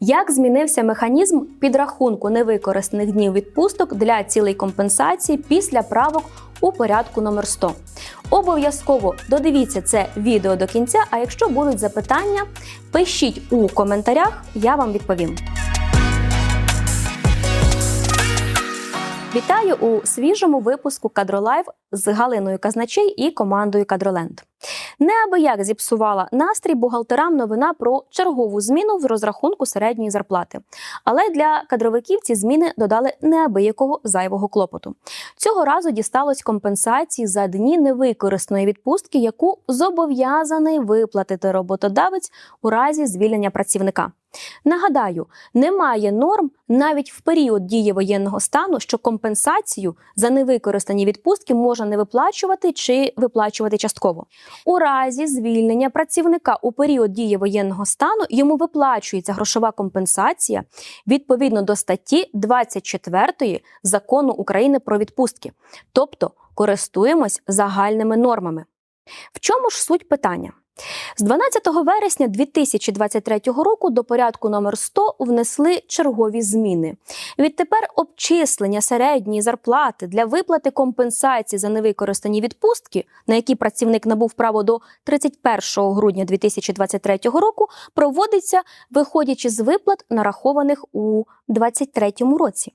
Як змінився механізм підрахунку невикористаних днів відпусток для цілей компенсації після правок у порядку номер 100? Обов'язково додивіться це відео до кінця. А якщо будуть запитання, пишіть у коментарях, я вам відповім. Вітаю у свіжому випуску Кадролайв з Галиною Казначей і командою Кадроленд. Неабияк зіпсувала настрій бухгалтерам новина про чергову зміну в розрахунку середньої зарплати. Але для кадровиків ці зміни додали неабиякого зайвого клопоту. Цього разу дісталось компенсації за дні невикористаної відпустки, яку зобов'язаний виплатити роботодавець у разі звільнення працівника. Нагадаю, немає норм навіть в період дії воєнного стану, що компенсацію за невикористані відпустки можна не виплачувати чи виплачувати частково. У разі звільнення працівника у період дії воєнного стану йому виплачується грошова компенсація відповідно до статті 24 закону України про відпустки, тобто користуємось загальними нормами. В чому ж суть питання? З 12 вересня 2023 року до порядку номер 100 внесли чергові зміни. Відтепер обчислення середньої зарплати для виплати компенсації за невикористані відпустки, на які працівник набув право до 31 грудня 2023 року, проводиться виходячи з виплат, нарахованих у 2023 році.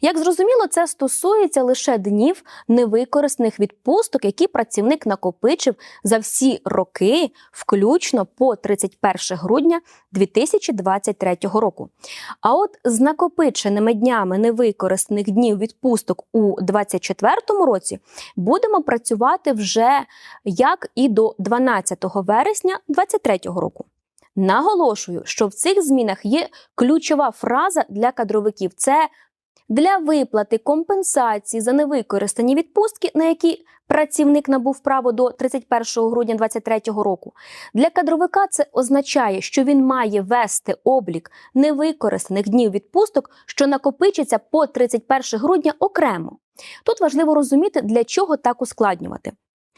Як зрозуміло, це стосується лише днів невикористаних відпусток, які працівник накопичив за всі роки, включно по 31 грудня 2023 року. А от з накопиченими днями невикористаних днів відпусток у 2024 році будемо працювати вже як і до 12 вересня 2023 року. Наголошую, що в цих змінах є ключова фраза для кадровиків: це для виплати компенсації за невикористані відпустки, на які працівник набув право до 31 грудня 2023 року. Для кадровика це означає, що він має вести облік невикористаних днів відпусток, що накопичиться по 31 грудня окремо. Тут важливо розуміти, для чого так ускладнювати.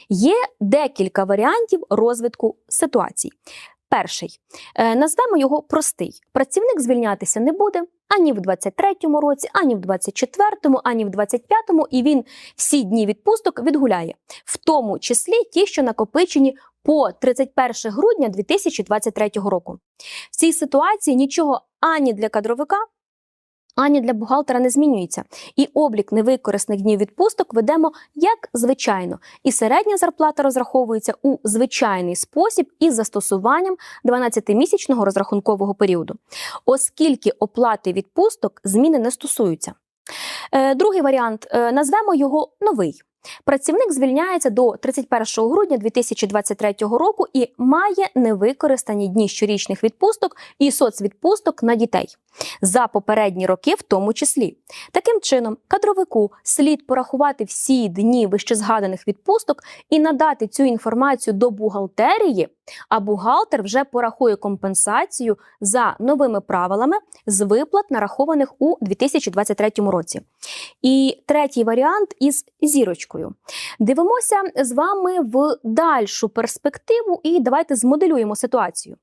Є декілька варіантів розвитку ситуацій. Перший Е, назвемо його простий. Працівник звільнятися не буде ані в 23-му році, ані в 24-му, ані в 25-му, і він всі дні відпусток відгуляє, в тому числі ті, що накопичені по 31 грудня 2023 року. В цій ситуації нічого ані для кадровика. Ані для бухгалтера не змінюється, і облік невикорисних днів відпусток ведемо як звичайно, і середня зарплата розраховується у звичайний спосіб із застосуванням 12-місячного розрахункового періоду, оскільки оплати відпусток зміни не стосуються. Е, Другий варіант е, назвемо його новий. Працівник звільняється до 31 грудня 2023 року і має невикористані дні щорічних відпусток і соцвідпусток на дітей за попередні роки, в тому числі. Таким чином, кадровику слід порахувати всі дні вищезгаданих відпусток і надати цю інформацію до бухгалтерії, а бухгалтер вже порахує компенсацію за новими правилами з виплат, нарахованих у 2023 році. І третій варіант із зірочкою. Дивимося з вами в дальшу перспективу і давайте змоделюємо ситуацію.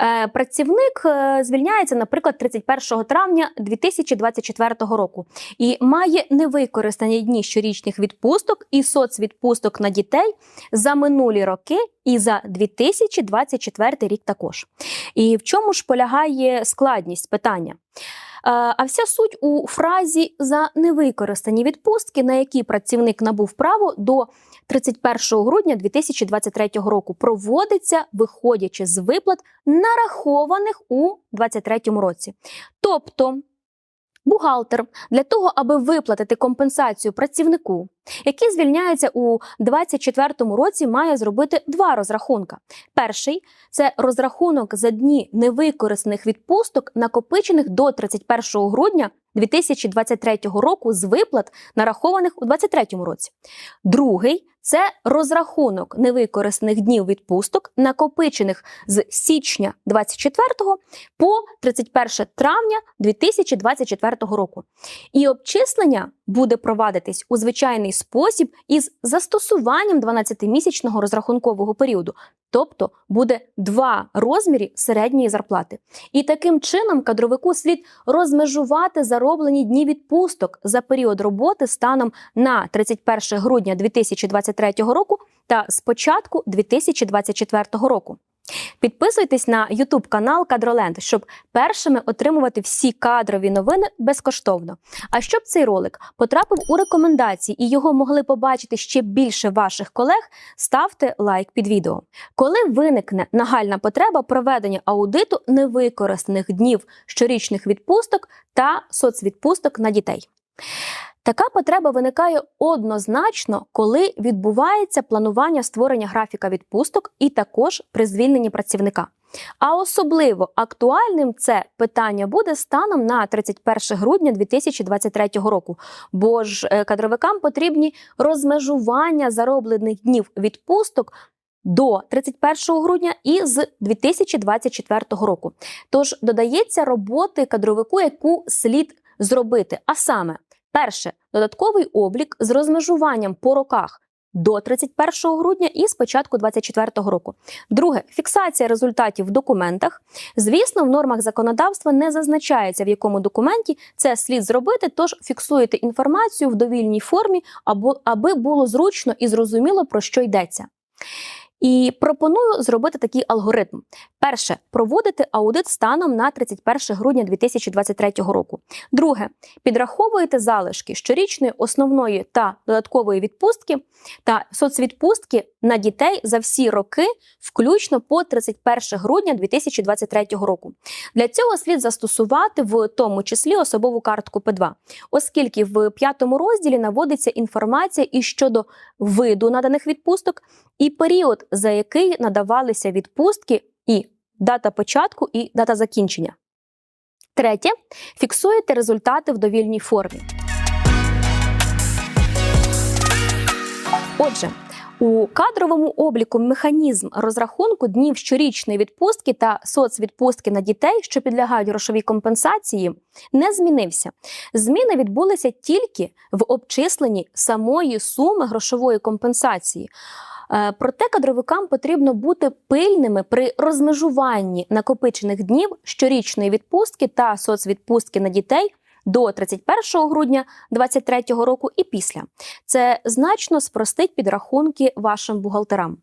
Е, Працівник е, звільняється, наприклад, 31 травня 2024 року і має невикористані дні щорічних відпусток і соцвідпусток на дітей за минулі роки і за 2024 рік також. І в чому ж полягає складність питання? Е, А вся суть у фразі за невикористані відпустки, на які працівник набув право до 31 грудня 2023 року, проводиться виходячи з виплат, нарахованих у 2023 році. Тобто бухгалтер для того, аби виплатити компенсацію працівнику, який звільняється у 2024 році, має зробити два розрахунка. Перший це розрахунок за дні невикористаних відпусток, накопичених до 31 грудня 2023 року з виплат, нарахованих у 2023 році. Другий це розрахунок невикористаних днів відпусток, накопичених з січня 24 по 31 травня 2024 року. І обчислення буде провадитись у звичайний спосіб із застосуванням 12-місячного розрахункового періоду. Тобто буде два розміри середньої зарплати. І таким чином кадровику слід розмежувати зароблені дні відпусток за період роботи станом на 31 грудня 2023 року та з початку 2024 року. Підписуйтесь на YouTube канал Кадроленд, щоб першими отримувати всі кадрові новини безкоштовно. А щоб цей ролик потрапив у рекомендації і його могли побачити ще більше ваших колег, ставте лайк під відео. Коли виникне нагальна потреба проведення аудиту невикористаних днів щорічних відпусток та соцвідпусток на дітей. Така потреба виникає однозначно, коли відбувається планування створення графіка відпусток і також при звільненні працівника. А особливо актуальним це питання буде станом на 31 грудня 2023 року, бо ж е, кадровикам потрібні розмежування зароблених днів відпусток. До 31 грудня і з 2024 року. Тож додається роботи кадровику, яку слід зробити. А саме, перше, додатковий облік з розмежуванням по роках до 31 грудня і з початку 2024 року. Друге фіксація результатів в документах. Звісно, в нормах законодавства не зазначається, в якому документі це слід зробити, тож фіксуєте інформацію в довільній формі, або аби було зручно і зрозуміло про що йдеться. І пропоную зробити такий алгоритм. Перше проводити аудит станом на 31 грудня 2023 року. Друге підраховуєте залишки щорічної основної та додаткової відпустки та соцвідпустки на дітей за всі роки, включно по 31 грудня 2023 року. Для цього слід застосувати в тому числі особову картку П2, оскільки в п'ятому розділі наводиться інформація і щодо виду наданих відпусток, і період, за який надавалися відпустки, і дата початку і дата закінчення. Третє фіксуєте результати в довільній формі. Отже, у кадровому обліку механізм розрахунку днів щорічної відпустки та соцвідпустки на дітей, що підлягають грошовій компенсації, не змінився. Зміни відбулися тільки в обчисленні самої суми грошової компенсації. Е, Проте кадровикам потрібно бути пильними при розмежуванні накопичених днів щорічної відпустки та соцвідпустки на дітей до 31 грудня 2023 року і після. Це значно спростить підрахунки вашим бухгалтерам.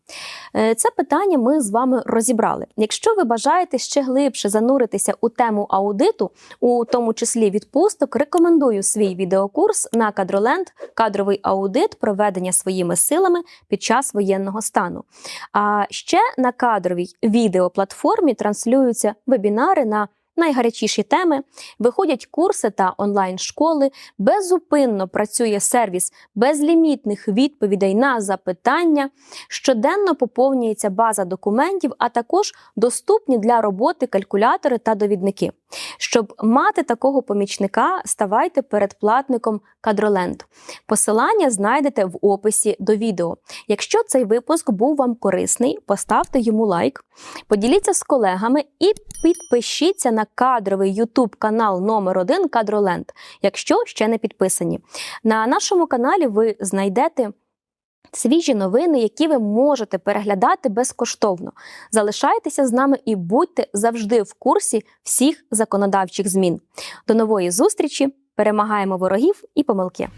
Е, Це питання ми з вами розібрали. Якщо ви бажаєте ще глибше зануритися у тему аудиту, у тому числі відпусток, рекомендую свій відеокурс на кадроленд кадровий аудит проведення своїми силами під час воєнного стану. А ще на кадровій відеоплатформі транслюються вебінари на найгарячіші теми, виходять курси та онлайн-школи, безупинно працює сервіс безлімітних відповідей на запитання, щоденно поповнюється база документів, а також доступні для роботи калькулятори та довідники. Щоб мати такого помічника, ставайте передплатником Кадроленд. Посилання знайдете в описі до відео. Якщо цей випуск був вам корисний, поставте йому лайк, поділіться з колегами і підпишіться на кадровий YouTube канал номер 1 Кадроленд, якщо ще не підписані. На нашому каналі ви знайдете. Свіжі новини, які ви можете переглядати безкоштовно. Залишайтеся з нами і будьте завжди в курсі всіх законодавчих змін. До нової зустрічі! Перемагаємо ворогів і помилки.